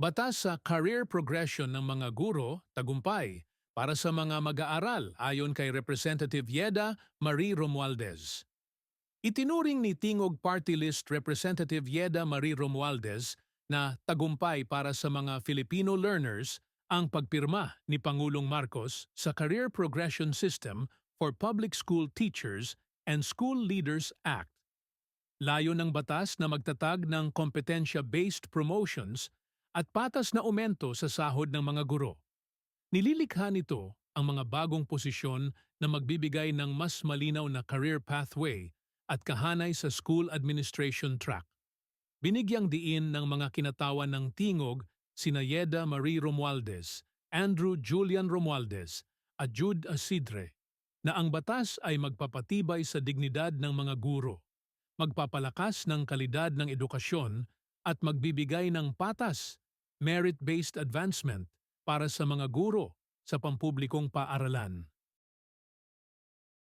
Batas sa career progression ng mga guro, tagumpay, para sa mga mag-aaral ayon kay Representative Yeda Marie Romualdez. Itinuring ni Tingog Party List Representative Yeda Marie Romualdez na tagumpay para sa mga Filipino learners ang pagpirma ni Pangulong Marcos sa Career Progression System for Public School Teachers and School Leaders Act. Layo ng batas na magtatag ng kompetensya-based promotions at patas na aumento sa sahod ng mga guro. Nililikha nito ang mga bagong posisyon na magbibigay ng mas malinaw na career pathway at kahanay sa school administration track. Binigyang diin ng mga kinatawan ng tingog sina Yeda Marie Romualdez, Andrew Julian Romualdez at Jude Asidre na ang batas ay magpapatibay sa dignidad ng mga guro, magpapalakas ng kalidad ng edukasyon at magbibigay ng patas, merit-based advancement para sa mga guro sa pampublikong paaralan.